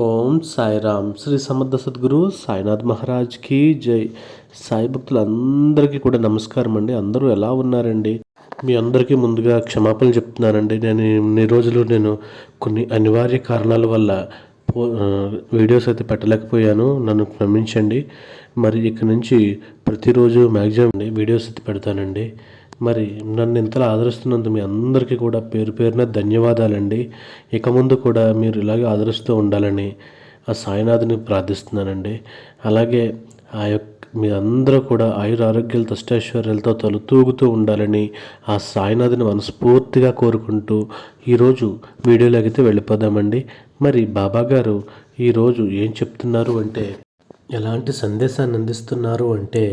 ఓం సాయిరామ్. శ్రీ సమర్థ సద్గురు సాయినాథ్ మహారాజ్కి జై. సాయి భక్తులందరికీ కూడా నమస్కారం అండి. అందరూ ఎలా ఉన్నారండి? మీ అందరికీ ముందుగా క్షమాపణలు చెప్తున్నానండి. నేను ఇన్ని రోజులు నేను కొన్ని అనివార్య కారణాల వల్ల వీడియోస్ అయితే పెట్టలేకపోయాను. నన్ను క్షమించండి. మరి ఇక నుంచి ప్రతిరోజు మ్యాక్సిమం వీడియోస్ అయితే పెడతానండి. మరి నన్ను ఇంతలా ఆదరిస్తున్నందు మీ అందరికీ కూడా పేరు పేరున ధన్యవాదాలండి. ఇక ముందు కూడా మీరు ఇలాగే ఆదరిస్తూ ఉండాలని ఆ సాయినాథుని ప్రార్థిస్తున్నానండి. అలాగే ఆ యొక్క మీ అందరూ కూడా ఆయుర ఆరోగ్యాలతో అష్టైశ్వర్యాలతో తలుతూగుతూ ఉండాలని ఆ సాయినాథుని మనస్ఫూర్తిగా కోరుకుంటూ ఈరోజు వీడియోలోకైతే అయితే వెళ్ళిపోదామండి. మరి బాబా గారు ఈరోజు ఏం చెప్తున్నారు అంటే ఎలాంటి సందేశాన్ని అందిస్తున్నారు అంటే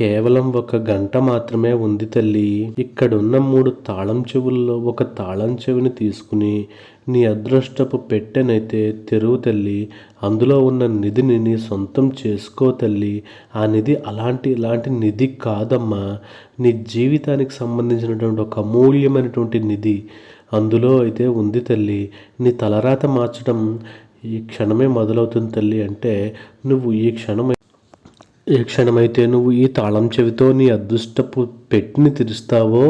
కేవలం ఒక గంట మాత్రమే ఉంది తల్లి. ఇక్కడున్న మూడు తాళం చెవుల్లో ఒక తాళం చెవిని తీసుకుని నీ అదృష్టపు పెట్టెనైతే తెరువు తల్లి. అందులో ఉన్న నిధిని నీ సొంతం చేసుకో తల్లి. ఆ నిధి అలాంటి ఇలాంటి నిధి కాదమ్మా. నీ జీవితానికి సంబంధించినటువంటి ఒక అమూల్యమైనటువంటి నిధి అందులో అయితే ఉంది తల్లి. నీ తలరాత మార్చడం ఈ క్షణమే మొదలవుతుంది తల్లి అంటే నువ్వు ఈ క్షణం ఏ క్షణమైతే నువ్వు ఈ తాళం చెవితో నీ అదృష్టపు పెట్టిని తెరుస్తావో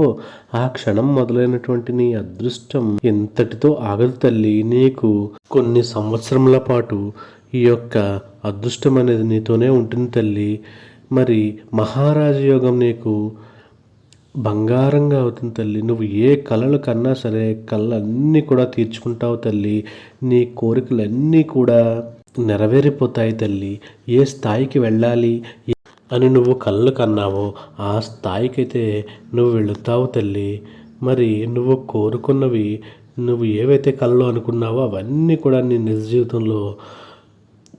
ఆ క్షణం మొదలైనటువంటి నీ అదృష్టం ఎంతటితో ఆగదు తల్లి. నీకు కొన్ని సంవత్సరముల పాటు ఈ యొక్క అదృష్టం అనేది నీతోనే ఉంటుంది తల్లి. మరి మహారాజ యోగం నీకు బంగారంగా అవుతుంది తల్లి. నువ్వు ఏ కళలు కన్నా సరే కళ్ళన్నీ కూడా తీర్చుకుంటావు తల్లి. నీ కోరికలన్నీ కూడా నెరవేరిపోతాయి తల్లి. ఏ స్థాయికి వెళ్ళాలి? అని నువ్వు కళ్ళు కన్నావో ఆ స్థాయికైతే నువ్వు వెళుతావు తల్లి. మరి నువ్వు కోరుకున్నవి నువ్వు ఏవైతే కళ్ళు అనుకున్నావో అవన్నీ కూడా నీ నిజ జీవితంలో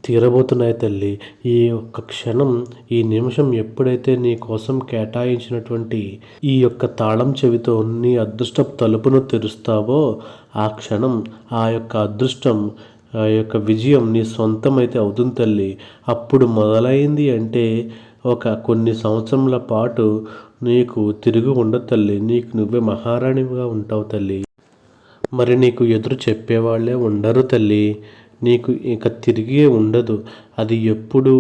తీరబోతున్నాయి తల్లి. ఈ యొక్క క్షణం ఈ నిమిషం ఎప్పుడైతే నీ కోసం కేటాయించినటువంటి ఈ యొక్క తాళం చెవితో నీ అదృష్ట తలుపును తెరుస్తావో ఆ క్షణం ఆ యొక్క అదృష్టం ఆ యొక్క విజయం నీ సొంతమైతే అవుతుంది తల్లి. అప్పుడు మొదలైంది అంటే ఒక కొన్ని సంవత్సరముల పాటు నీకు తిరిగి ఉండదు తల్లి. నీకు నువ్వే మహారాణిగా ఉంటావు తల్లి. మరి నీకు ఎదురు చెప్పేవాళ్ళే ఉండరు తల్లి. నీకు ఇక తిరిగే ఉండదు. అది ఎప్పుడు?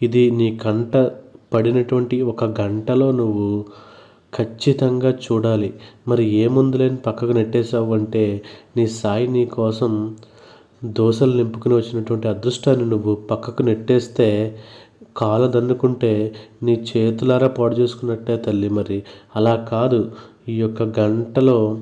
ఇది నీ కంట పడినటువంటి ఒక గంటలో నువ్వు ఖచ్చితంగా చూడాలి. మరి ఏ ముందులేని పక్కకు నెట్టేసావు అంటే నీ సాయి నీ కోసం దోశలు నింపుకుని వచ్చినటువంటి అదృష్టాన్ని నువ్వు పక్కకు నెట్టేస్తే కాలు దన్నుకుంటే నీ చేతులారా పాడు చేసుకున్నట్టే తల్లి మరి. అలా కాదు. ఈ యొక్క గంటలో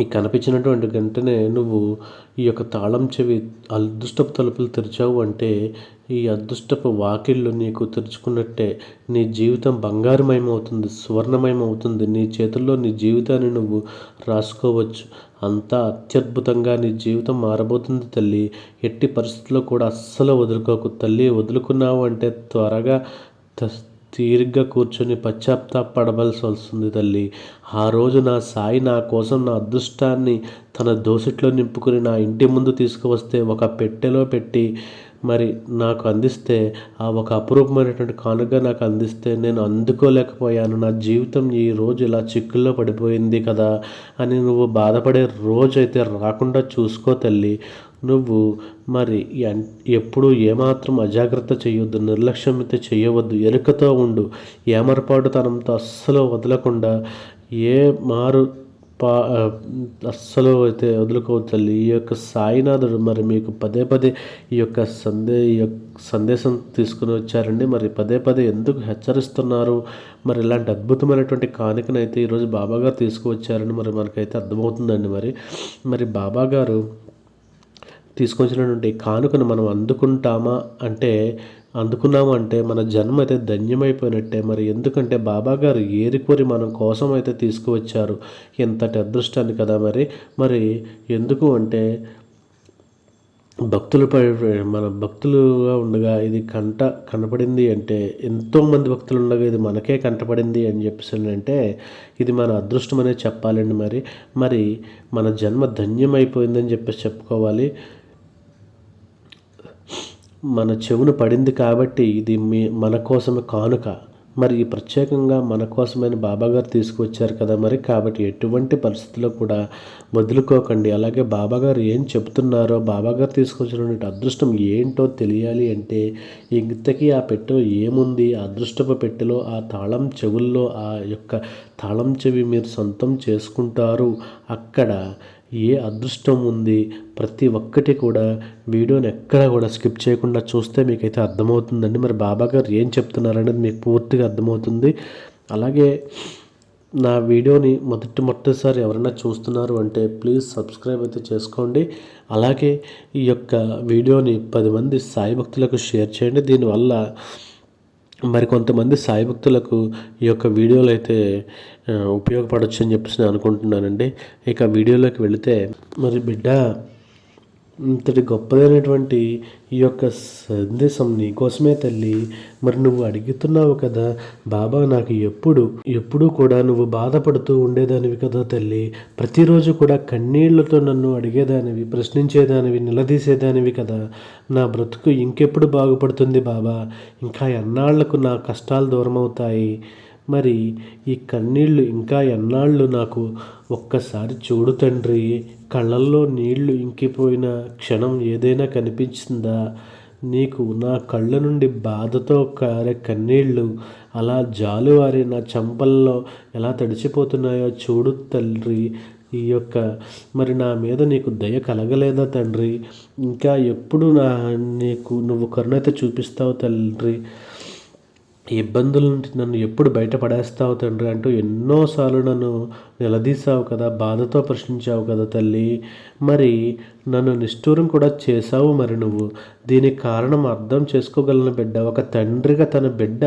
ఈ కనిపించినటువంటి గంటనే నువ్వు ఈ యొక్క తాళం చెవి అదృష్టపు తలుపులు తెరిచావు అంటే ఈ అదృష్టపు వాకిళ్ళు నీకు తెరుచుకున్నట్టే నీ జీవితం బంగారమయం అవుతుంది సువర్ణమయం అవుతుంది నీ చేతుల్లో నీ జీవితాన్ని నువ్వు రాసుకోవచ్చు. అంతా అత్యద్భుతంగా నీ జీవితం మారబోతుంది తల్లి. ఎట్టి పరిస్థితుల్లో కూడా అస్సలు వదులుకోకు. తల్లి వదులుకున్నావు అంటే త్వరగా తీరిగ్గా కూర్చొని పశ్చాత్తాపడవలసి వస్తుంది తల్లి. ఆ రోజు నా సాయి నా కోసం నా అదృష్టాన్ని తన దోసిట్లో నింపుకుని నా ఇంటి ముందు తీసుకువస్తే ఒక పెట్టెలో పెట్టి మరి నాకు అందిస్తే ఆ ఒక అపురూపమైనటువంటి కానుక నాకు అందిస్తే నేను అందుకోలేకపోయాను. నా జీవితం ఈ రోజు ఇలా చిక్కుల్లో పడిపోయింది కదా అని నువ్వు బాధపడే రోజు అయితే రాకుండా చూసుకో తల్లి. నువ్వు మరి ఎప్పుడు ఏమాత్రం అజాగ్రత్త చేయొద్దు నిర్లక్ష్యం అయితే చేయవద్దు ఎరుకతో ఉండు. ఏమరపాటుతనంతో అస్సలు వదలకుండా ఏ మారు పా అస్సలు అయితే వదులుకోవద్దు తల్లి. ఈ యొక్క సాయినాథుడు మరి మీకు పదే పదే ఈ యొక్క సందే ఈ యొక్క సందేశం తీసుకుని వచ్చారండి. మరి పదే పదే ఎందుకు హెచ్చరిస్తున్నారు? మరి ఇలాంటి అద్భుతమైనటువంటి కానుకనైతే ఈరోజు బాబాగారు తీసుకువచ్చారని మరి మనకైతే అర్థమవుతుందండి మరి. మరి బాబాగారు తీసుకొచ్చినటువంటి కానుకను మనం అందుకుంటామా అంటే అందుకున్నాము అంటే మన జన్మ అయితే ధన్యమైపోయినట్టే. మరి ఎందుకంటే బాబాగారు ఏరికోరి మనం కోసం అయితే తీసుకువచ్చారు? ఎంతటి అదృష్టాన్ని కదా మరి. మరి ఎందుకు అంటే భక్తులు మన భక్తులుగా ఉండగా ఇది కంట కనపడింది అంటే ఎంతోమంది భక్తులు ఉండగా ఇది మనకే కంటపడింది అని చెప్పేసి అంటే ఇది మన అదృష్టం అనే చెప్పాలండి మరి. మరి మన జన్మ ధన్యమైపోయిందని చెప్పేసి చెప్పుకోవాలి. మన చెవును పడింది కాబట్టి ఇది మీ మన కోసమే కానుక. మరి ఈ ప్రత్యేకంగా మన కోసమైన బాబాగారు తీసుకువచ్చారు కదా మరి? కాబట్టి ఎటువంటి పరిస్థితుల్లో కూడా వదులుకోకండి. అలాగే బాబాగారు ఏం చెప్తున్నారో బాబాగారు తీసుకొచ్చినటువంటి అదృష్టం ఏంటో తెలియాలి అంటే ఇంతకీ ఆ పెట్టెలో ఏముంది? ఆ అదృష్టపు పెట్టెలో ఆ తాళం చెవుల్లో ఆ యొక్క తాళం చెవి మీరు సొంతం చేసుకుంటారు. అక్కడ ఏ అదృష్టం ఉంది ప్రతి ఒక్కటి కూడా వీడియోని ఎక్కడ కూడా స్కిప్ చేయకుండా చూస్తే మీకైతే అర్థమవుతుందండి. మరి బాబా గారు ఏం చెప్తున్నారనేది మీకు పూర్తిగా అర్థమవుతుంది. అలాగే నా వీడియోని మొదటి మొదటిసారి ఎవరైనా చూస్తున్నారు అంటే ప్లీజ్ సబ్స్క్రైబ్ అయితే చేసుకోండి. అలాగే ఈ యొక్క వీడియోని పది మంది సాయి భక్తులకు షేర్ చేయండి. దీనివల్ల మరి కొంతమంది సాయి భక్తులకు ఈ యొక్క వీడియోలు అయితే ఆ, ఉపయోగపడవచ్చు అని చెప్పేసి నేను అనుకుంటున్నానండి. ఇక వీడియోలోకి వెళితే మరి బిడ్డ ఇంతటి గొప్పదైనటువంటి ఈ యొక్క సందేశం నీకోసమే తల్లి. మరి నువ్వు అడుగుతున్నావు కదా బాబా నాకు ఎప్పుడు ఎప్పుడూ కూడా నువ్వు బాధపడుతూ ఉండేదానివి కదా తల్లి. ప్రతిరోజు కూడా కన్నీళ్ళతో నన్ను అడిగేదానివి ప్రశ్నించేదానివి నిలదీసేదానివి కదా. నా బ్రతుకు ఇంకెప్పుడు బాగుపడుతుంది బాబా? ఇంకా ఎన్నాళ్ళకు నా కష్టాలు దూరం అవుతాయి మరి ఈ కన్నీళ్ళు ఇంకా ఎన్నాళ్ళు నాకు ఒక్కసారి చూడు తండ్రి. కళ్ళల్లో నీళ్ళు ఇంకిపోయిన క్షణం ఏదైనా కనిపించిందా? నీకు నా కళ్ళ నుండి బాధతో కారే కన్నీళ్ళు అలా జాలువారి నా చంపల్లో ఎలా తడిచిపోతున్నాయో చూడు తండ్రి ఈ యొక్క మరి నా మీద నీకు దయ కలగలేదా తండ్రి? ఇంకా ఎప్పుడు నా నీకు నువ్వు కరుణైతే చూపిస్తావు తండ్రి ఈ ఇబ్బందుల నుండి నన్ను ఎప్పుడు బయటపడేస్తావు తండ్రి అంటూ ఎన్నోసార్లు నన్ను నిలదీసావు కదా బాధతో ప్రశ్నించావు కదా తల్లి. మరి నన్ను నిష్ఠూరం కూడా చేశావు మరి నువ్వు. దీనికి కారణం అర్థం చేసుకోగలను బిడ్డ ఒక తండ్రిగా తన బిడ్డ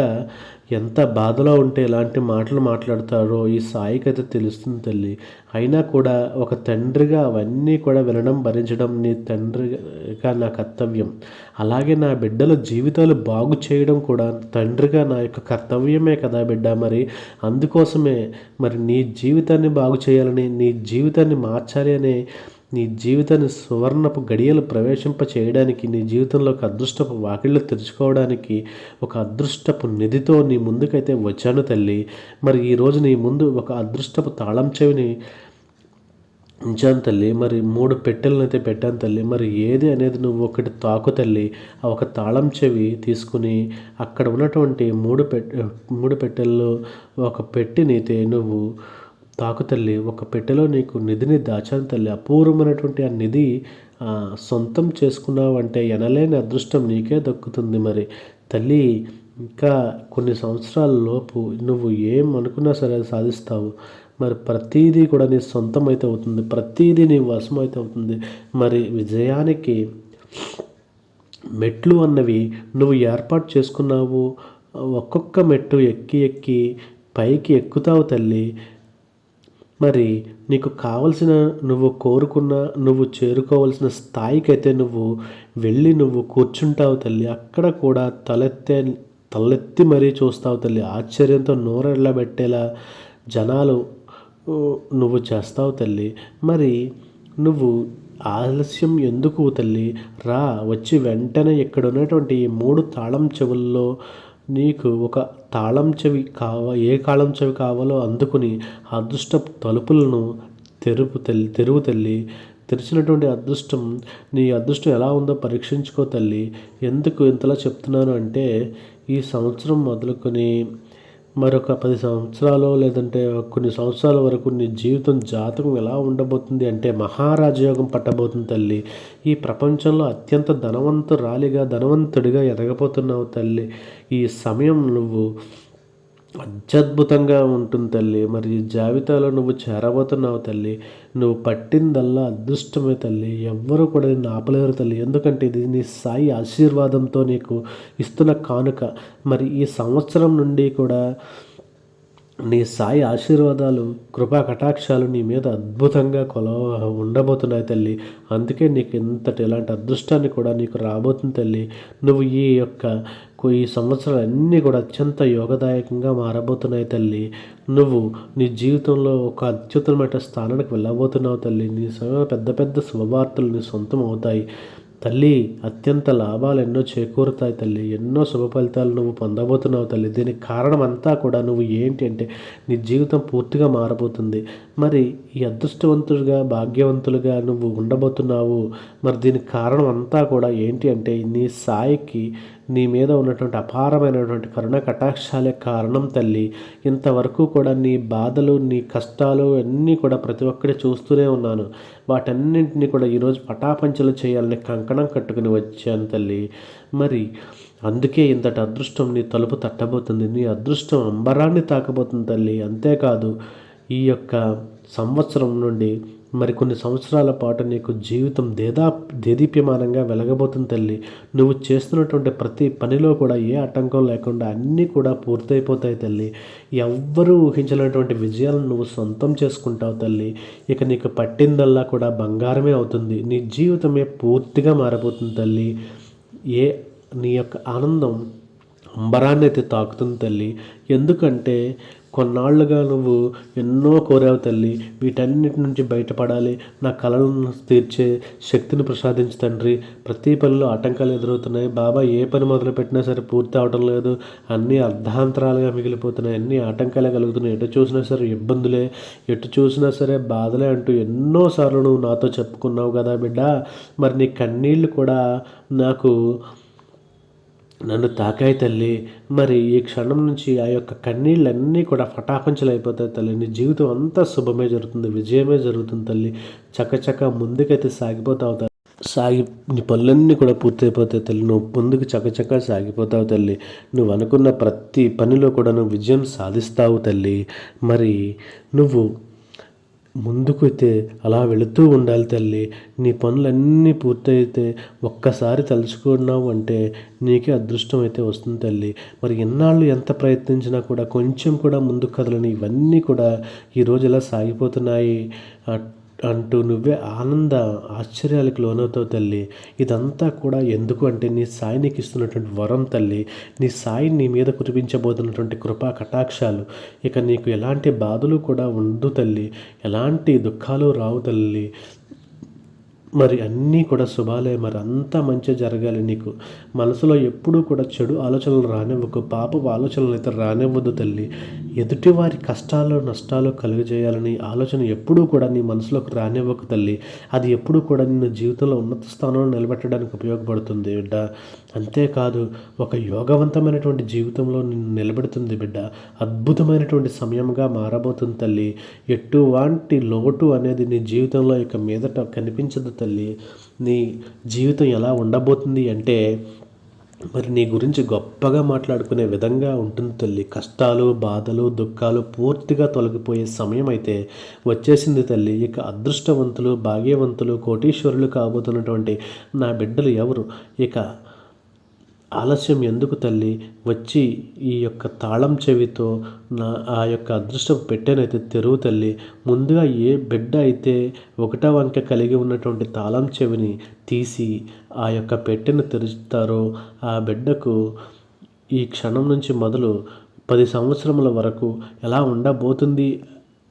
ఎంత బాధలో ఉంటే ఎలాంటి మాటలు మాట్లాడతారో ఈ సాయికి అయితే తెలుస్తుంది తల్లి. అయినా కూడా ఒక తండ్రిగా అవన్నీ కూడా వినడం భరించడం నీ తండ్రిగా నా కర్తవ్యం. అలాగే నా బిడ్డల జీవితాలు బాగు చేయడం కూడా తండ్రిగా నా యొక్క కర్తవ్యమే కదా బిడ్డ మరి. అందుకోసమే మరి నీ జీవితాన్ని బాగు చేయాలని నీ జీవితాన్ని మార్చాలి అనే నీ జీవితాన్ని సువర్ణపు గడియలు ప్రవేశింప చేయడానికి నీ జీవితంలో ఒక అదృష్టపు వాకిళ్ళు తెరుచుకోవడానికి ఒక అదృష్టపు నిధితో నీ ముందుకైతే వచ్చాను తల్లి. మరి ఈరోజు నీ ముందు ఒక అదృష్టపు తాళం చెవిని ఉంచాను తల్లి. మరి మూడు పెట్టెలను అయితే పెట్టాను తల్లి. మరి ఏది అనేది నువ్వు ఒకటి తాకు తల్లి. ఆ ఒక తాళం చెవి తీసుకుని అక్కడ ఉన్నటువంటి మూడు పెట్టె మూడు పెట్టెల్లో ఒక పెట్టినైతే నువ్వు తాకు తల్లి ఒక పెట్టెలో నీకు నిధిని దాచాను తల్లి. అపూర్వమైనటువంటి ఆ నిధి సొంతం చేసుకున్నావంటే ఎనలేని అదృష్టం నీకే దక్కుతుంది మరి. తల్లి ఇంకా కొన్ని సంవత్సరాల లోపు నువ్వు ఏం అనుకున్నా సరే అది సాధిస్తావు. మరి ప్రతీదీ కూడా నీ సొంతం అయితే అవుతుంది. ప్రతీదీ నీ వశం అయితే అవుతుంది. మరి విజయానికి మెట్లు అన్నవి నువ్వు ఏర్పాటు చేసుకున్నావు. ఒక్కొక్క మెట్టు ఎక్కి ఎక్కి పైకి ఎక్కుతావు తల్లి. మరి నీకు కావలసిన నువ్వు కోరుకున్న నువ్వు చేరుకోవలసిన స్థాయికైతే నువ్వు వెళ్ళి నువ్వు కూర్చుంటావు తల్లి. అక్కడ కూడా తలెత్తే తలెత్తి మరీ చూస్తావు తల్లి. ఆశ్చర్యంతో నోరెళ్ళబెట్టేలా జనాలు నువ్వు చేస్తావు తల్లి. మరి నువ్వు ఆలస్యం ఎందుకు తల్లి? రా వచ్చి వెంటనే ఇక్కడ ఉన్నటువంటి ఈ మూడు తాళం చెవుల్లో నీకు ఒక తాళం చెవి కావ ఏ కాళం చెవి కావాలో అందుకుని అదృష్ట తలుపులను తెరుపు తెల్లి తెరువు తల్లి తెరిచినటువంటి అదృష్టం నీ అదృష్టం ఎలా ఉందో పరీక్షించుకో తల్లి. ఎందుకు ఇంతలా చెప్తున్నాను అంటే ఈ సంవత్సరం మొదలుకొని మరొక పది సంవత్సరాలు లేదంటే కొన్ని సంవత్సరాల వరకు నీ జీవితం జాతకం ఎలా ఉండబోతుంది అంటే మహారాజయోగం పట్టబోతుంది తల్లి. ఈ ప్రపంచంలో అత్యంత ధనవంతురాలిగా ధనవంతుడిగా ఎదగబోతున్నావు తల్లి. ఈ సమయం నువ్వు అత్యద్భుతంగా ఉంటుంది తల్లి. మరి ఈ జాబితాలో నువ్వు చేరబోతున్నావు తల్లి. నువ్వు పట్టిందల్లా అదృష్టమే తల్లి. ఎవ్వరూ కూడా నిన్ను ఆపలేరు తల్లి. ఎందుకంటే ఇది నీ సాయి ఆశీర్వాదంతో నీకు ఇస్తున్న కానుక. మరి ఈ సంవత్సరం నుండి కూడా నీ సాయి ఆశీర్వాదాలు కృపా కటాక్షాలు నీ మీద అద్భుతంగా కొలవ ఉండబోతున్నాయి తల్లి. అందుకే నీకు ఇంతటి ఇలాంటి అదృష్టాన్ని కూడా నీకు రాబోతుంది తల్లి. నువ్వు ఈ యొక్క కొ- ఈ సంవత్సరాలు అన్నీ కూడా అత్యంత యోగదాయకంగా మారబోతున్నాయి తల్లి. నువ్వు నీ జీవితంలో ఒక అత్యుత్తమైన స్థానానికి వెళ్ళబోతున్నావు తల్లి. నీ పెద్ద పెద్ద శుభవార్తలు నీ సొంతం అవుతాయి. తల్లి అత్యంత లాభాలు ఎన్నో చేకూరుతాయి తల్లి. ఎన్నో శుభ ఫలితాలు నువ్వు పొందబోతున్నావు తల్లి. దీనికి కారణం అంతా కూడా నువ్వు ఏంటి అంటే నీ జీవితం పూర్తిగా మారబోతుంది. మరి ఈ అదృష్టవంతులుగా భాగ్యవంతులుగా నువ్వు ఉండబోతున్నావు. మరి దీనికి కారణం అంతా కూడా ఏంటి అంటే నీ సాయికి నీ మీద ఉన్నటువంటి అపారమైనటువంటి కరుణ కటాక్షాలే కారణం తల్లి. ఇంతవరకు కూడా నీ బాధలు నీ కష్టాలు అన్నీ కూడా ప్రతి ఒక్కటి చూస్తూనే ఉన్నాను. వాటన్నింటినీ కూడా ఈరోజు పటాపంచలు చేయాలని కంకణం కట్టుకుని వచ్చాను తల్లి. మరి అందుకే ఇంతటి అదృష్టం నీ తలుపు తట్టబోతుంది. నీ అదృష్టం అంబరాన్ని తాకబోతుంది తల్లి. అంతేకాదు ఈ యొక్క సంవత్సరం నుండి మరికొన్ని సంవత్సరాల పాటు నీకు జీవితం దేదా దేదీప్యమానంగా వెలగబోతుంది తల్లి. నువ్వు చేస్తున్నటువంటి ప్రతి పనిలో కూడా ఏ ఆటంకం లేకుండా అన్నీ కూడా పూర్తయిపోతాయి తల్లి. ఎవ్వరూ ఊహించలేనటువంటి విజయాలను నువ్వు సొంతం చేసుకుంటావు తల్లి. ఇక నీకు పట్టిందల్లా కూడా బంగారమే అవుతుంది. నీ జీవితమే పూర్తిగా మారిపోతుంది తల్లి. ఏ నీ యొక్క ఆనందం అంబరాన్ని అయితే తాకుతుంది తల్లి. ఎందుకంటే కొన్నాళ్ళుగా నువ్వు ఎన్నో కోరావు తల్లి. వీటన్నిటి నుంచి బయటపడాలి. నా కళలను తీర్చే శక్తిని ప్రసాదించు తండ్రి. ప్రతి పనిలో ఆటంకాలు ఎదురవుతున్నాయి. బాబా ఏ పని మొదలుపెట్టినా సరే పూర్తి అవటం లేదు. అన్నీ అర్ధాంతరాలుగా మిగిలిపోతున్నాయి. అన్ని ఆటంకాలే కలుగుతున్నాయి. ఎటు చూసినా సరే ఇబ్బందులే. ఎటు చూసినా సరే బాధలే అంటూ ఎన్నోసార్లు నువ్వు నాతో చెప్పుకున్నావు కదా బిడ్డ. మరి నీ కన్నీళ్ళు కూడా నాకు నన్ను తాకాయి తల్లి. మరి ఈ క్షణం నుంచి ఆ యొక్క కన్నీళ్ళన్నీ కూడా ఫటాపంచలైపోతాయి అయిపోతాయి తల్లి. నీ జీవితం అంతా శుభమే జరుగుతుంది విజయమే జరుగుతుంది తల్లి. చక్కచక్క ముందుకైతే సాగిపోతావు తల్లి. సాగి నీ పనులన్నీ కూడా పూర్తయిపోతాయి తల్లి. నువ్వు ముందుకు చక్కచక్క సాగిపోతావు తల్లి. నువ్వు అనుకున్న ప్రతి పనిలో కూడా నువ్వు విజయం సాధిస్తావు తల్లి. మరి నువ్వు ముందుకు అయితే అలా వెళుతూ ఉండాలి తల్లి. నీ పనులన్నీ పూర్తయితే ఒక్కసారి తలుచుకున్నావు అంటే నీకే అదృష్టం అయితే వస్తుంది తల్లి. మరి ఎన్నాళ్ళు ఎంత ప్రయత్నించినా కూడా కొంచెం కూడా ముందుకు కదలని ఇవన్నీ కూడా ఈరోజు ఇలా సాగిపోతున్నాయి? అంటూ నువ్వే ఆనంద ఆశ్చర్యాలకు లోనవుతావు తల్లి. ఇదంతా కూడా ఎందుకు అంటే నీ సాయి నీకు ఇస్తున్నటువంటి వరం తల్లి. నీ సాయి నీ మీద కురిపించబోతున్నటువంటి కృపా కటాక్షాలు. ఇక నీకు ఎలాంటి బాధలు కూడా ఉండు తల్లి. ఎలాంటి దుఃఖాలు రావు తల్లి. మరి అన్నీ కూడా శుభాలే. మరి అంతా మంచి జరగాలి నీకు. మనసులో ఎప్పుడూ కూడా చెడు ఆలోచనలు రానివ్వకు. పాపపు ఆలోచనలు అయితే రానివ్వద్దు తల్లి. ఎదుటివారి కష్టాలు నష్టాలు కలుగజేయాలని ఆలోచన ఎప్పుడూ కూడా నీ మనసులోకి రానివ్వకు తల్లి. అది ఎప్పుడూ కూడా నిన్ను జీవితంలో ఉన్నత స్థానంలో నిలబెట్టడానికి ఉపయోగపడుతుంది బిడ్డ. అంతేకాదు ఒక యోగవంతమైనటువంటి జీవితంలో నిన్ను నిలబెడుతుంది బిడ్డ. అద్భుతమైనటువంటి సమయంగా మారబోతుంది తల్లి. ఎటువంటి లోటు అనేది నీ జీవితంలో ఇక మీదట కనిపించదు తల్లి. నీ జీవితం ఎలా ఉండబోతుంది అంటే మరి నీ గురించి గొప్పగా మాట్లాడుకునే విధంగా ఉంటుంది తల్లి. కష్టాలు బాధలు దుఃఖాలు పూర్తిగా తొలగిపోయే సమయం అయితే వచ్చేసింది తల్లి. ఇక అదృష్టవంతులు భాగ్యవంతులు కోటీశ్వరులు కాబోతున్నటువంటి నా బిడ్డలు ఎవరు? ఇక ఆలస్యం ఎందుకు తల్లి? వచ్చి ఈ యొక్క తాళం చెవితో నా ఆ యొక్క అదృష్టం పెట్టెనైతే తెరువు తల్లి. ముందుగా ఏ బిడ్డ అయితే ఒకటో వంక కలిగి ఉన్నటువంటి తాళం చెవిని తీసి ఆ యొక్క పెట్టెను తెరుస్తారో ఆ బిడ్డకు ఈ క్షణం నుంచి మొదలు పది సంవత్సరముల వరకు ఎలా ఉండబోతుంది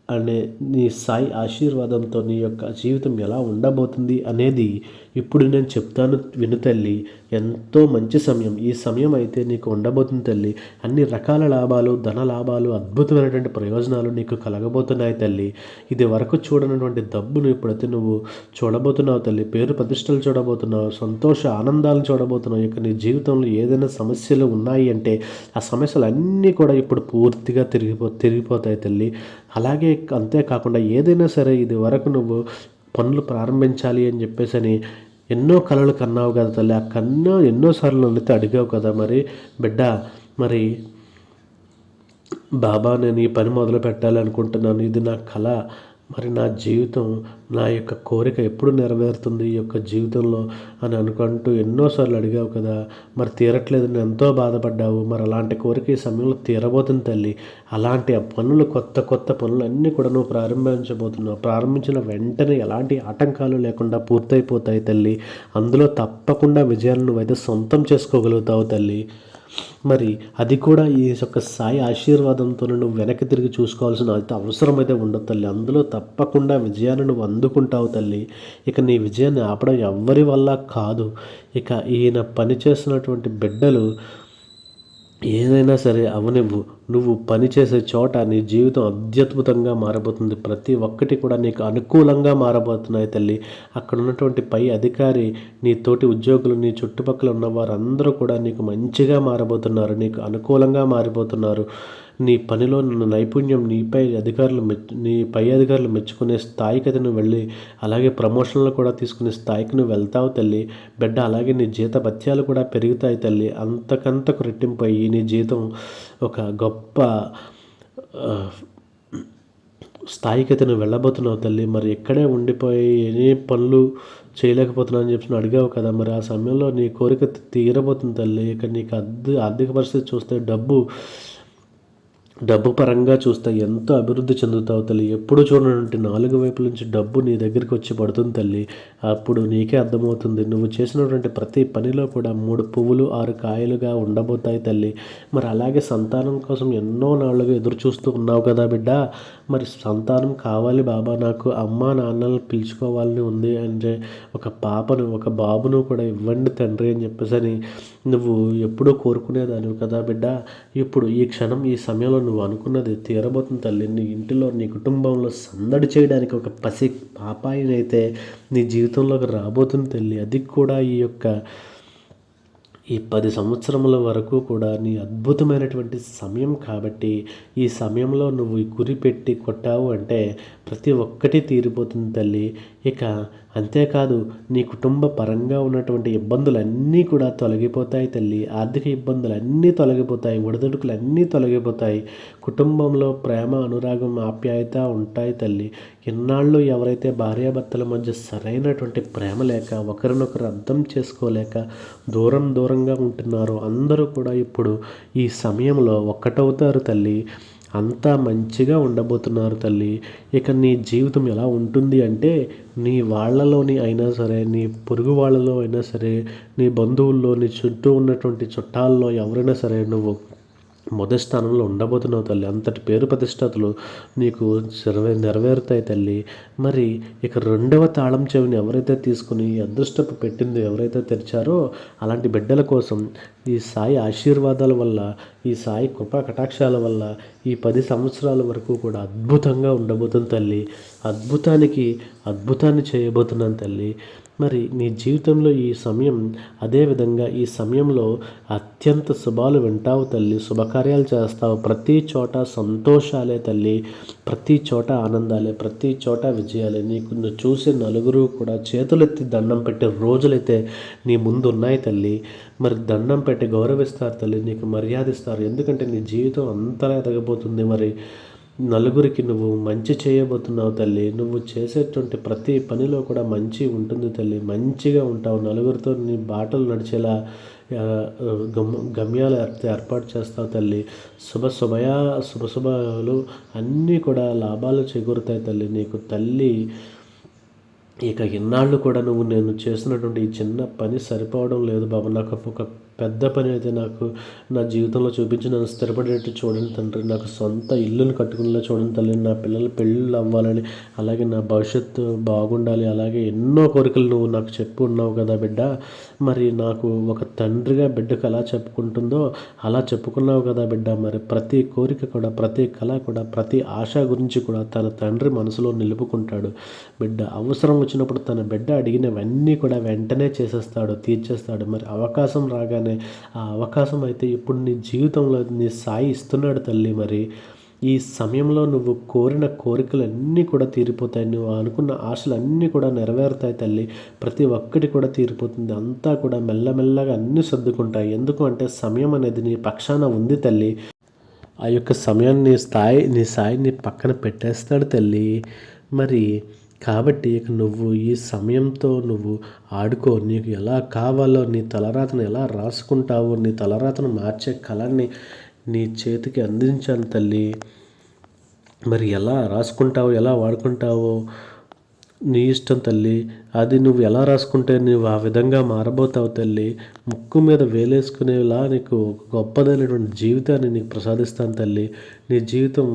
అనే నీ సాయి ఆశీర్వాదంతో నీ యొక్క జీవితం ఎలా ఉండబోతుంది అనేది ఇప్పుడు నేను చెప్తాను వినుతల్లి ఎంతో మంచి సమయం. ఈ సమయం అయితే నీకు ఉండబోతుంది తల్లి. అన్ని రకాల లాభాలు ధన లాభాలు అద్భుతమైనటువంటి ప్రయోజనాలు నీకు కలగబోతున్నాయి తల్లి. ఇది వరకు చూడనటువంటి డబ్బును ఇప్పుడైతే నువ్వు చూడబోతున్నావు తల్లి. పేరు ప్రతిష్టలు చూడబోతున్నావు సంతోష ఆనందాలు చూడబోతున్నావు. ఇక నీ జీవితంలో ఏదైనా సమస్యలు ఉన్నాయి అంటే ఆ సమస్యలు అన్నీ కూడా ఇప్పుడు పూర్తిగా తిరిగిపో తిరిగిపోతాయి తల్లి. అలాగే అంతేకాకుండా ఏదైనా సరే ఇది వరకు నువ్వు పనులు ప్రారంభించాలి అని చెప్పేసి అని ఎన్నో కళలు కన్నావు కదా తల్లి ఆ కన్నా ఎన్నోసార్లు నన్నైతే అడిగావు కదా మరి బిడ్డ మరి బాబా నేను ఈ పని మొదలు పెట్టాలి అనుకుంటున్నాను ఇది నా కళ మరి నా జీవితం నా యొక్క కోరిక ఎప్పుడు నెరవేరుతుంది? ఈ యొక్క జీవితంలో అని అనుకుంటూ ఎన్నోసార్లు అడిగావు కదా. మరి తీరట్లేదని ఎంతో బాధపడ్డావు. మరి అలాంటి కోరిక ఈ సమయంలో తీరబోతుంది తల్లి. అలాంటి ఆ పనులు కొత్త కొత్త పనులు అన్నీ కూడా నువ్వు ప్రారంభించబోతున్నావు. ప్రారంభించిన వెంటనే ఎలాంటి ఆటంకాలు లేకుండా పూర్తయిపోతాయి తల్లి. అందులో తప్పకుండా విజయాలను నువ్వైతే సొంతం చేసుకోగలుగుతావు తల్లి. మరి అది కూడా ఈ యొక్క సాయి ఆశీర్వాదంతో నువ్వు వెనక్కి తిరిగి చూసుకోవాల్సిన అవసరం అయితే ఉండదు తల్లి. అందులో తప్పకుండా విజయాన్ని నువ్వు అందుకుంటావు తల్లి. ఇక నీ విజయాన్ని ఆపడం ఎవ్వరి వల్ల కాదు. ఇక ఈయన పనిచేసినటువంటి బిడ్డలు ఏదైనా సరే అవనివ్వు. నువ్వు పనిచేసే చోట నీ జీవితం అత్యద్భుతంగా మారబోతుంది. ప్రతి ఒక్కటి కూడా నీకు అనుకూలంగా మారబోతున్నాయి తల్లి. అక్కడ ఉన్నటువంటి పై అధికారి నీ తోటి ఉద్యోగులు నీ చుట్టుపక్కల ఉన్న వారందరూ కూడా నీకు మంచిగా మారబోతున్నారు. నీకు అనుకూలంగా మారిపోతున్నారు. నీ పనిలో ఉన్న నైపుణ్యం నీపై అధికారులు మెచ్చు నీ పై అధికారులు మెచ్చుకునే స్థాయికి అయితే నువ్వు వెళ్ళి అలాగే ప్రమోషన్లు కూడా తీసుకునే స్థాయికి నువ్వు వెళ్తావు తల్లి. బిడ్డ అలాగే నీ జీత భత్యాలు కూడా పెరుగుతాయి తల్లి. అంతకంతకు రెట్టింపు అయ్యి నీ జీతం ఒక గొప్ప స్థాయికతను స్థాయికి అయితే నువ్వు వెళ్ళబోతున్నావు తల్లి. మరి ఇక్కడే ఉండిపోయి ఏ పనులు చేయలేకపోతున్నావు అని చెప్పి అడిగావు కదా. మరి ఆ సమయంలో నీ కోరిక తీరబోతుంది తల్లి. ఇక నీకు అద్దె ఆర్థిక పరిస్థితి చూస్తే డబ్బు డబ్బు పరంగా చూస్తే ఎంతో అభివృద్ధి చెందుతావు తల్లి. ఎప్పుడు చూడనంటే నాలుగు వైపుల నుంచి డబ్బు నీ దగ్గరికి వచ్చి పడుతుంది తల్లి. అప్పుడు నీకే అర్థమవుతుంది. నువ్వు చేసినటువంటి ప్రతి పనిలో కూడా మూడు పువ్వులు ఆరు కాయలుగా ఉండబోతాయి తల్లి. మరి అలాగే సంతానం కోసం ఎన్నో నాళ్ళుగా ఎదురు చూస్తూ ఉన్నావు కదా బిడ్డ. మరి సంతానం కావాలి బాబా నాకు అమ్మ నాన్నలను పిలుచుకోవాలని ఉంది అంటే ఒక పాపను ఒక బాబును కూడా ఇవ్వండి తండ్రి అని చెప్పేసి అని నువ్వు ఎప్పుడూ కోరుకునేదాన్ని కదా బిడ్డ. ఇప్పుడు ఈ క్షణం ఈ సమయంలో నువ్వు అనుకున్నది తీరబోతుంది తల్లి. నీ ఇంటిలో నీ కుటుంబంలో సందడి చేయడానికి ఒక పసి పాపాయినైతే నీ జీవితంలోకి రాబోతుంది తల్లి. అది కూడా ఈ యొక్క ఈ పది సంవత్సరముల వరకు కూడా నీ అద్భుతమైనటువంటి సమయం కాబట్టి ఈ సమయంలో నువ్వు ఈ గురి పెట్టి కొట్టావు అంటే ప్రతి ఒక్కటి తీరిపోతుంది తల్లి. ఇక అంతేకాదు నీ కుటుంబ పరంగా ఉన్నటువంటి ఇబ్బందులన్నీ కూడా తొలగిపోతాయి తల్లి. ఆర్థిక ఇబ్బందులు అన్నీ తొలగిపోతాయి ఒడిదుడుకులు అన్నీ తొలగిపోతాయి. కుటుంబంలో ప్రేమ అనురాగం ఆప్యాయత ఉంటాయి తల్లి. ఇన్నాళ్ళు ఎవరైతే భార్యాభర్తల మధ్య సరైనటువంటి ప్రేమ లేక ఒకరినొకరు అర్థం చేసుకోలేక దూరం దూరంగా ఉంటున్నారో అందరూ కూడా ఇప్పుడు ఈ సమయంలో ఒక్కటవుతారు తల్లి. అంతా మంచిగా ఉండబోతున్నారు తల్లి. ఇక నీ జీవితం ఎలా ఉంటుంది అంటే నీ వాళ్ళలోని అయినా సరే నీ పొరుగు వాళ్ళలో అయినా సరే నీ బంధువుల్లో నీ చుట్టూ ఉన్నటువంటి చుట్టాల్లో ఎవరైనా సరే నువ్వు మొదటి స్థానంలో ఉండబోతున్నావు తల్లి. అంతటి పేరు ప్రతిష్టాతులు నీకు నెరవే నెరవేరుతాయి తల్లి. మరి ఇక రెండవ తాళం చెవిని ఎవరైతే తీసుకుని ఈ అదృష్టపు పెట్టింది ఎవరైతే తెరిచారో అలాంటి బిడ్డల కోసం ఈ సాయి ఆశీర్వాదాల వల్ల ఈ సాయి కృపా కటాక్షాల వల్ల ఈ పది సంవత్సరాల వరకు కూడా అద్భుతంగా ఉండబోతుంది తల్లి. అద్భుతానికి అద్భుతాన్ని చేయబోతున్నాను తల్లి. మరి నీ జీవితంలో ఈ సమయం అదేవిధంగా ఈ సమయంలో అత్యంత శుభాలు వింటావు తల్లి. శుభకార్యాలు చేస్తావు. ప్రతి చోట సంతోషాలే తల్లి. ప్రతి చోట ఆనందాలే. ప్రతి చోట విజయాలే. నీకు నువ్వు చూసే నలుగురు కూడా చేతులెత్తి దండం పెట్టే రోజులైతే నీ ముందు ఉన్నాయి తల్లి. మరి దండం పెట్టి గౌరవిస్తారు తల్లి. నీకు మర్యాద ఇస్తారు ఎందుకంటే నీ జీవితం అంతలా ఎదగబోతుంది. మరి నలుగురికి నువ్వు మంచి చేయబోతున్నావు తల్లి. నువ్వు చేసేటువంటి ప్రతి పనిలో కూడా మంచి ఉంటుంది తల్లి. మంచిగా ఉంటావు. నలుగురితో నీ బాటలు నడిచేలా గమ్ గమ్యాలు ఏర్ప- ఏర్పాటు చేస్తావు తల్లి. శుభ శుభయ శుభ శుభాలు అన్నీ కూడా లాభాలు చేకూరుతాయి తల్లి. నీకు తల్లి ఇక ఇన్నాళ్ళు కూడా నువ్వు నేను చేసినటువంటి ఈ చిన్న పని సరిపోవడం లేదు బాబు. నాకు ఒక పెద్ద పని అయితే నాకు నా జీవితంలో చూపించి నన్ను స్థిరపడేట్టు చూడండి తండ్రి. నాకు సొంత ఇల్లును కట్టుకునేలా చూడండి తల్లి. నా పిల్లల పెళ్ళిళ్ళు అవ్వాలని అలాగే నా భవిష్యత్తు బాగుండాలి. అలాగే ఎన్నో కోరికలు నువ్వు నాకు చెప్పు ఉన్నావు కదా బిడ్డ. మరి నాకు ఒక తండ్రిగా బిడ్డకు ఎలా చెప్పుకుంటుందో అలా చెప్పుకున్నావు కదా బిడ్డ. మరి ప్రతి కోరిక కూడా ప్రతి కళ కూడా ప్రతి ఆశ గురించి కూడా తన తండ్రి మనసులో నిలుపుకుంటాడు. బిడ్డ అవసరం వచ్చినప్పుడు తన బిడ్డ అడిగినవన్నీ కూడా వెంటనే చేసేస్తాడు తీర్చేస్తాడు. మరి అవకాశం రాగానే ఆ అవకాశం అయితే ఇప్పుడు నీ జీవితంలో నీ సాయి ఇస్తున్నాడు తల్లి మరి. ఈ సమయంలో నువ్వు కోరిన కోరికలన్నీ కూడా తీరిపోతాయి. నువ్వు అనుకున్న ఆశలన్నీ కూడా నెరవేరుతాయి తల్లి. ప్రతి ఒక్కటి కూడా తీరిపోతుంది. అంతా కూడా మెల్లమెల్లగా అన్నీ సర్దుకుంటాయి. ఎందుకు అంటే సమయం అనేది నీ పక్షాన ఉంది తల్లి. ఆ యొక్క సమయాన్ని నీ స్థాయి నీ స్థాయిని పక్కన పెట్టేస్తాడు తల్లి. మరి కాబట్టి ఇక నువ్వు ఈ సమయంతో నువ్వు ఆడుకో. నీకు ఎలా కావాలో నీ తలరాతను ఎలా రాసుకుంటావో నీ తలరాతను మార్చే కళని నీ చేతికి అందించాను తల్లి. మరి ఎలా రాసుకుంటావో? ఎలా వాడుకుంటావో? నీ ఇష్టం తల్లి. అది నువ్వు ఎలా రాసుకుంటే నువ్వు ఆ విధంగా మారబోతావు తల్లి? ముక్కు మీద వేలేసుకునేలా నీకు ఒక గొప్పదైనటువంటి జీవితాన్ని నీకు ప్రసాదిస్తాను తల్లి. నీ జీవితం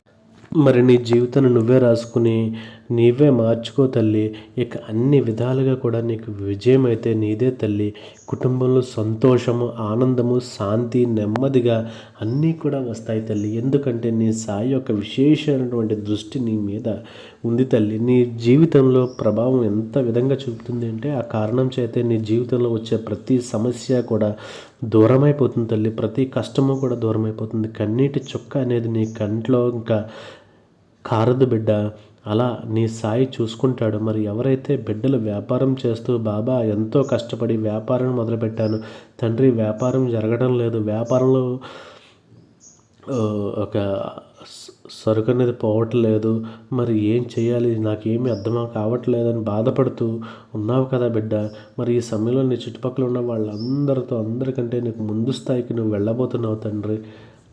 మరి నీ జీవితాన్ని నువ్వే రాసుకుని నీవే మార్చుకో తల్లి. ఇక అన్ని విధాలుగా కూడా నీకు విజయం అయితే నీదే తల్లి. కుటుంబంలో సంతోషము ఆనందము శాంతి నెమ్మదిగా అన్నీ కూడా వస్తాయి తల్లి. ఎందుకంటే నీ సాయి యొక్క విశేషమైనటువంటి దృష్టి నీ మీద ఉంది తల్లి. నీ జీవితంలో ప్రభావం ఎంత విధంగా చూపుతుంది అంటే ఆ కారణం చేతే నీ జీవితంలో వచ్చే ప్రతి సమస్య కూడా దూరమైపోతుంది తల్లి. ప్రతి కష్టము కూడా దూరమైపోతుంది. కన్నీటి చుక్క అనేది నీ కంట్లో ఇంకా కారదు బిడ్డ. అలా నీ సాయి చూసుకుంటాడు. మరి ఎవరైతే బిడ్డలు వ్యాపారం చేస్తూ బాబా ఎంతో కష్టపడి వ్యాపారం మొదలుపెట్టాను. తండ్రి వ్యాపారం జరగడం లేదు. వ్యాపారంలో ఒక సరుకు అనేది పోవట్లేదు. మరి ఏం చేయాలి నాకేమీ అర్థం కావట్లేదని బాధపడుతూ ఉన్నావు కదా బిడ్డ. మరి ఈ సమయంలో నీ చుట్టుపక్కల ఉన్న వాళ్ళందరితో అందరికంటే నీకు ముందు స్థాయికి నువ్వు వెళ్ళబోతున్నావు తండ్రి.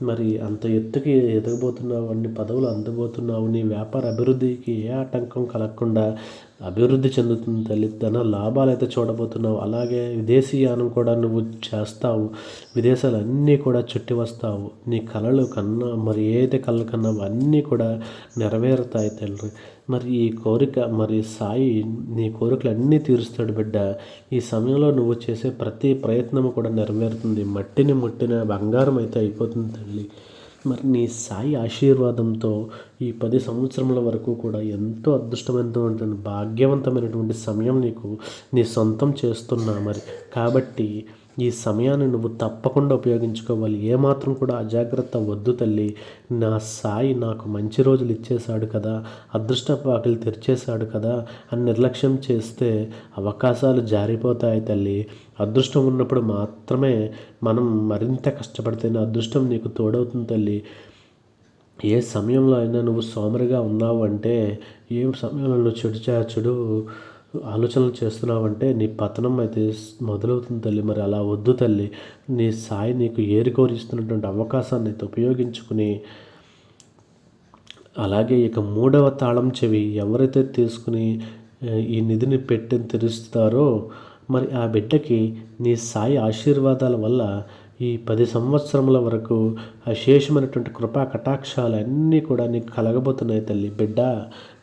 మరి అంత ఎత్తుకి ఎదగబోతున్నావు అన్ని పదవులు అందబోతున్నావు నీ వ్యాపార అభివృద్ధికి ఏ ఆటంకం కలగకుండా అభివృద్ధి చెందుతుంది తల్లి. ధన లాభాలు అయితే చూడబోతున్నావు అలాగే విదేశీయానం కూడా నువ్వు చేస్తావు విదేశాలు అన్నీ కూడా చుట్టి వస్తావు. నీ కళలు కన్నా మరి ఏదైతే కళలు కన్నా అన్నీ కూడా నెరవేరుతాయి తల్లి. మరి ఈ కోరిక మరి సాయి నీ కోరికలు అన్నీ తీరుస్తాడు బిడ్డ. ఈ సమయంలో నువ్వు చేసే ప్రతి ప్రయత్నము కూడా నెరవేరుతుంది. మట్టిని ముట్టిన బంగారం అయితే అయిపోతుంది తల్లి. మరి నీ సాయి ఆశీర్వాదంతో ఈ పది సంవత్సరముల వరకు కూడా ఎంతో అదృష్టమైనటువంటి భాగ్యవంతమైనటువంటి సమయం నీకు నీ సొంతం చేస్తున్నా మరి. కాబట్టి ఈ సమయాన్ని నువ్వు తప్పకుండా ఉపయోగించుకోవాలి. ఏమాత్రం కూడా అజాగ్రత్త వద్దు తల్లి. నా సాయి నాకు మంచి రోజులు ఇచ్చేశాడు కదా. అదృష్ట వాకిలు తెరిచేశాడు కదా అని నిర్లక్ష్యం చేస్తే అవకాశాలు జారిపోతాయి తల్లి. అదృష్టం ఉన్నప్పుడు మాత్రమే మనం మరింత కష్టపడితేనే అదృష్టం నీకు తోడవుతుంది తల్లి. ఏ సమయంలో అయినా నువ్వు సోమరిగా ఉన్నావు అంటే ఏ సమయంలో నువ్వు చెడు చెడు ఆలోచనలు చేస్తున్నావంటే నీ పతనం అయితే మొదలవుతుంది తల్లి. మరి అలా వద్దు తల్లి. నీ సాయి నీకు ఏరుకోరిస్తున్నటువంటి అవకాశాన్ని అయితే ఉపయోగించుకుని అలాగే ఇక మూడవ తాళం చెవి ఎవరైతే తీసుకుని ఈ నిధిని పెట్టి తెరుస్తారో మరి ఆ బిడ్డకి నీ సాయి ఆశీర్వాదాల వల్ల ఈ పది సంవత్సరముల వరకు అశేషమైనటువంటి కృపా కటాక్షాలు అన్నీ కూడా నీకు కలగబోతున్నాయి తల్లి బిడ్డ.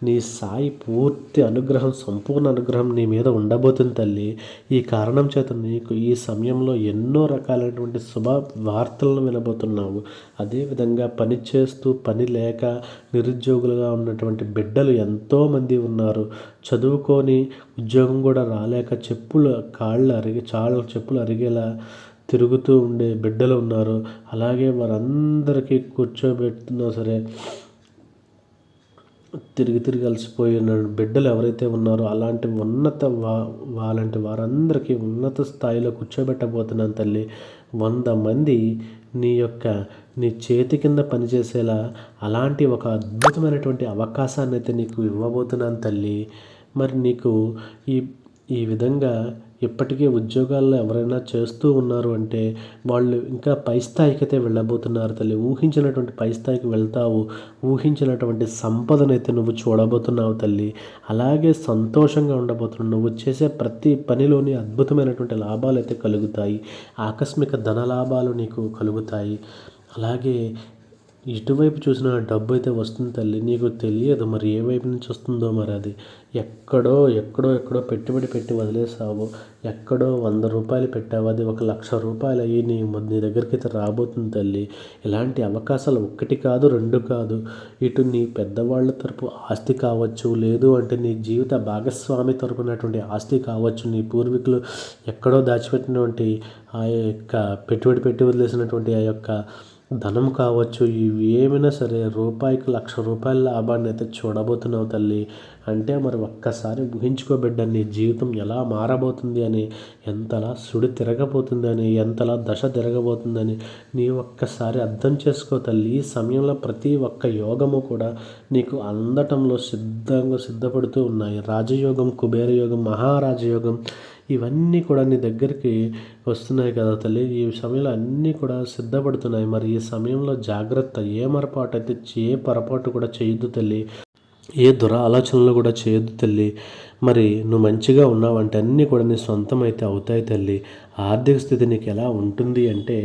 నీ సాయి పూర్తి అనుగ్రహం సంపూర్ణ అనుగ్రహం నీ మీద ఉండబోతుంది తల్లి. ఈ కారణం చేత నీకు ఈ సమయంలో ఎన్నో రకాలైనటువంటి శుభ వార్తలను వినబోతున్నావు. అదేవిధంగా పని చేస్తూ పని లేక నిరుద్యోగులుగా ఉన్నటువంటి బిడ్డలు ఎంతోమంది ఉన్నారు. చదువుకొని ఉద్యోగం కూడా రాలేక చెప్పులు కాళ్ళు అరిగి చాలా చెప్పులు అరిగేలా తిరుగుతూ ఉండే బిడ్డలు ఉన్నారు. అలాగే వారందరికీ కూర్చోబెడుతున్నా సరే తిరిగి తిరిగి అలసిపోయిన బిడ్డలు ఎవరైతే ఉన్నారో అలాంటి ఉన్నత వా వాళ్ళంటి వారందరికీ ఉన్నత స్థాయిలో కూర్చోబెట్టబోతున్నాను తల్లి. వంద మంది నీ యొక్క నీ చేతి కింద పనిచేసేలా అలాంటి ఒక అద్భుతమైనటువంటి అవకాశాన్ని అయితే నీకు ఇవ్వబోతున్నాను తల్లి. మరి నీకు ఈ ఈ విధంగా ఇప్పటికే ఉద్యోగాల్లో ఎవరైనా చేస్తూ ఉన్నారు అంటే వాళ్ళు ఇంకా పై స్థాయికి అయితే వెళ్ళబోతున్నారు తల్లి. ఊహించినటువంటి పై స్థాయికి వెళ్తావు. ఊహించినటువంటి సంపదనైతే నువ్వు చూడబోతున్నావు తల్లి. అలాగే సంతోషంగా ఉండబోతున్నావు. నువ్వు చేసే ప్రతి పనిలోని అద్భుతమైనటువంటి లాభాలు అయితే కలుగుతాయి. ఆకస్మిక ధన లాభాలు నీకు కలుగుతాయి. అలాగే ఇటువైపు చూసిన డబ్బు అయితే వస్తుంది తల్లి. నీకు తెలియదు మరి ఏ వైపు నుంచి వస్తుందో మరి అది. ఎక్కడో ఎక్కడో ఎక్కడో పెట్టుబడి పెట్టి వదిలేసావు. ఎక్కడో వంద రూపాయలు పెట్టావు. అది ఒక లక్ష రూపాయలు అయ్యి నీ నీ దగ్గరికి అయితే రాబోతుంది తల్లి. ఇలాంటి అవకాశాలు ఒక్కటి కాదు రెండు కాదు. ఇటు నీ పెద్దవాళ్ళ తరపు ఆస్తి కావచ్చు లేదు అంటే నీ జీవిత భాగస్వామి తరపునటువంటి ఆస్తి కావచ్చు నీ పూర్వీకులు ఎక్కడో దాచిపెట్టినటువంటి ఆ యొక్క పెట్టుబడి పెట్టి వదిలేసినటువంటి ఆ యొక్క ధనం కావచ్చు ఇవి ఏమైనా సరే రూపాయికి లక్ష రూపాయల లాభాన్ని అయితే చూడబోతున్నావు తల్లి. అంటే మరి ఒక్కసారి ఊహించుకోబిడ్డ నీ జీవితం ఎలా మారబోతుంది అని ఎంతలా సుడి తిరగబోతుందని ఎంతలా దశ తిరగబోతుందని నీ ఒక్కసారి అర్థం చేసుకో తల్లి. ఈ సమయంలో ప్రతి ఒక్క యోగము కూడా నీకు అందటంలో సిద్ధంగా సిద్ధపడుతూ ఉన్నాయి. రాజయోగం కుబేర యోగం మహారాజయోగం ఇవన్నీ కూడా నీ దగ్గరికి వస్తున్నాయి కదా తల్లి. ఈ సమయంలో అన్నీ కూడా సిద్ధపడుతున్నాయి. మరి ఈ సమయంలో జాగ్రత్త ఏ మరపాటు అయితే ఏ పొరపాటు కూడా చేయొద్దు తల్లి. ఏ దుర ఆలోచనలు కూడా చేయొద్దు తల్లి. మరి నువ్వు మంచిగా ఉన్నావంటే అన్నీ కూడా నీ సొంతం అయితే అవుతాయి తల్లి. ఆర్థిక స్థితి నీకు ఎలా ఉంటుంది అంటే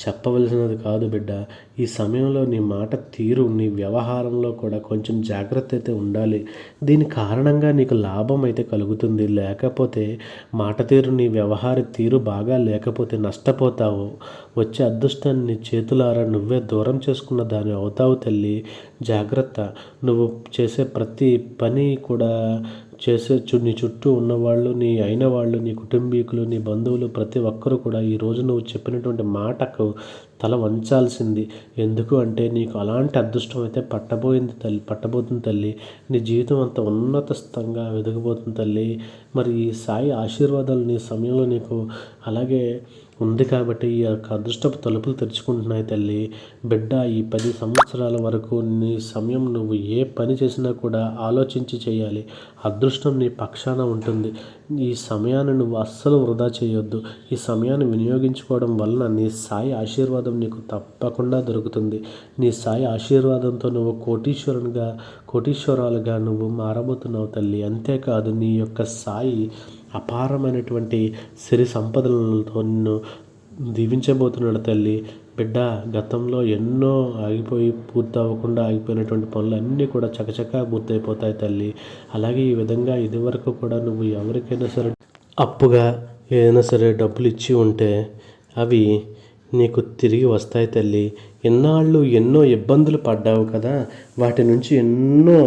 చెప్పవలసినది కాదు బిడ్డ. ఈ సమయంలో నీ మాట తీరు నీ వ్యవహారంలో కూడా కొంచెం జాగ్రత్త అయితే ఉండాలి. దీని కారణంగా నీకు లాభం అయితే కలుగుతుంది. లేకపోతే మాట తీరు నీ వ్యవహార తీరు బాగా లేకపోతే నష్టపోతావు. వచ్చే అదృష్టాన్ని నీ చేతులారా నువ్వే దూరం చేసుకున్న దాన్ని అవుతావు తల్లి. జాగ్రత్త. నువ్వు చేసే ప్రతి పని కూడా చేసే నీ చుట్టూ ఉన్నవాళ్ళు నీ అయిన వాళ్ళు నీ కుటుంబీకులు నీ బంధువులు ప్రతి ఒక్కరూ కూడా ఈరోజు నువ్వు చెప్పినటువంటి మాటకు తల వంచాల్సింది. ఎందుకు అంటే నీకు అలాంటి అదృష్టం అయితే పట్టబోయింది తల్లి పట్టబోతుంది తల్లి. నీ జీవితం అంత ఉన్నత స్థంగా వెదగబోతుంది తల్లి. మరి ఈ సాయి ఆశీర్వాదాలు నీ సమయంలో నీకు అలాగే ఉంది కాబట్టి ఈ యొక్క అదృష్టపు తలుపులు తెరుచుకుంటున్నాయి తల్లి. బిడ్డ ఈ పది సంవత్సరాల వరకు నీ సమయం నువ్వు ఏ పని చేసినా కూడా ఆలోచించి చేయాలి. అదృష్టం నీ పక్షాన ఉంటుంది. ఈ సమయాన్ని నువ్వు అస్సలు వృధా చేయొద్దు. ఈ సమయాన్ని వినియోగించుకోవడం వలన నీ సాయి ఆశీర్వాదం నీకు తప్పకుండా దొరుకుతుంది. నీ సాయి ఆశీర్వాదంతో నువ్వు కోటీశ్వరునిగా కోటీశ్వరాలుగా నువ్వు మారబోతున్నావు తల్లి. అంతేకాదు నీ యొక్క సాయి అపారమైనటువంటి సిరి సంపదలతో నిన్ను దీవించబోతున్నాడు తల్లి. బిడ్డ గతంలో ఎన్నో ఆగిపోయి పూర్తి అవ్వకుండా ఆగిపోయినటువంటి పనులు అన్నీ కూడా చకచకా పూర్తయిపోతాయి తల్లి. అలాగే ఈ విధంగా ఇదివరకు కూడా నువ్వు ఎవరికైనా సరే అప్పుగా ఏదైనా సరే డబ్బులు ఇచ్చి ఉంటే అవి నీకు తిరిగి వస్తాయి తల్లి. ఎన్నాళ్ళు ఎన్నో ఇబ్బందులు పడ్డావు కదా. వాటి నుంచి ఎన్నో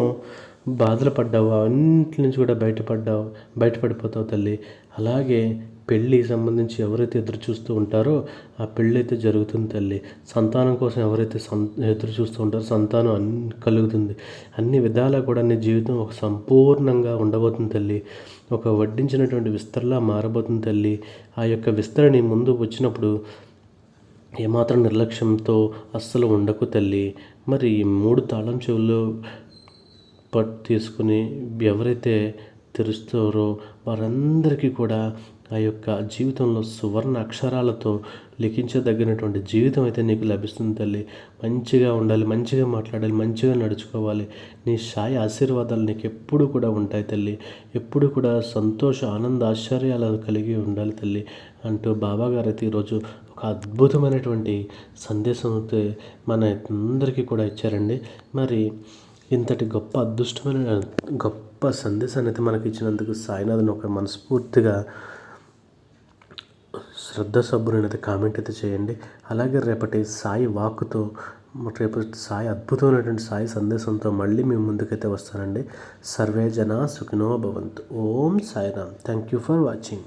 బాధలు పడ్డావు అన్నింటి నుంచి కూడా బయటపడ్డావు బయటపడిపోతావు తల్లి. అలాగే పెళ్ళి సంబంధించి ఎవరైతే ఎదురు చూస్తూ ఉంటారో ఆ పెళ్ళి అయితే జరుగుతుంది తల్లి. సంతానం కోసం ఎవరైతే సం ఎదురు చూస్తూ ఉంటారో సంతానం అన్ని కలుగుతుంది. అన్ని విధాలా కూడా నీ జీవితం ఒక సంపూర్ణంగా ఉండబోతుంది తల్లి. ఒక వడ్డించినటువంటి విస్తరలా మారబోతుంది తల్లి. ఆ యొక్క విస్తరణ ముందు వచ్చినప్పుడు ఏమాత్రం నిర్లక్ష్యంతో అస్సలు ఉండకు తల్లి. మరి ఈ మూడు తాళం చెవులు పట్టు తీసుకుని ఎవరైతే తెరుస్తారో వారందరికీ కూడా ఆ యొక్క జీవితంలో సువర్ణ అక్షరాలతో లిఖించదగినటువంటి జీవితం అయితే నీకు లభిస్తుంది తల్లి. మంచిగా ఉండాలి మంచిగా మాట్లాడాలి మంచిగా నడుచుకోవాలి. నీ సాయి ఆశీర్వాదాలు నీకు ఎప్పుడు కూడా ఉంటాయి తల్లి. ఎప్పుడు కూడా సంతోష ఆనంద ఆశ్చర్యాలు కలిగి ఉండాలి తల్లి అంటూ బాబాగారు అయితే ఈరోజు ఒక అద్భుతమైనటువంటి సందేశం అయితే మన అందరికీ కూడా ఇచ్చారండి. మరి ఇంతటి గొప్ప అదృష్టమైన గొప్ప సందేశాన్ని అయితే మనకి ఇచ్చినందుకు సాయినాథన్ ఒక మనస్ఫూర్తిగా శ్రద్ధ సబ్బుని అయితే కామెంట్ అయితే చేయండి. అలాగే రేపటి సాయి వాక్కుతో రేపటి సాయి అద్భుతమైనటువంటి సాయి సందేశంతో మళ్ళీ మేము ముందుకైతే వస్తానండి. సర్వే జన సుఖినో భవంతు. ఓం Sairam. Thank you for watching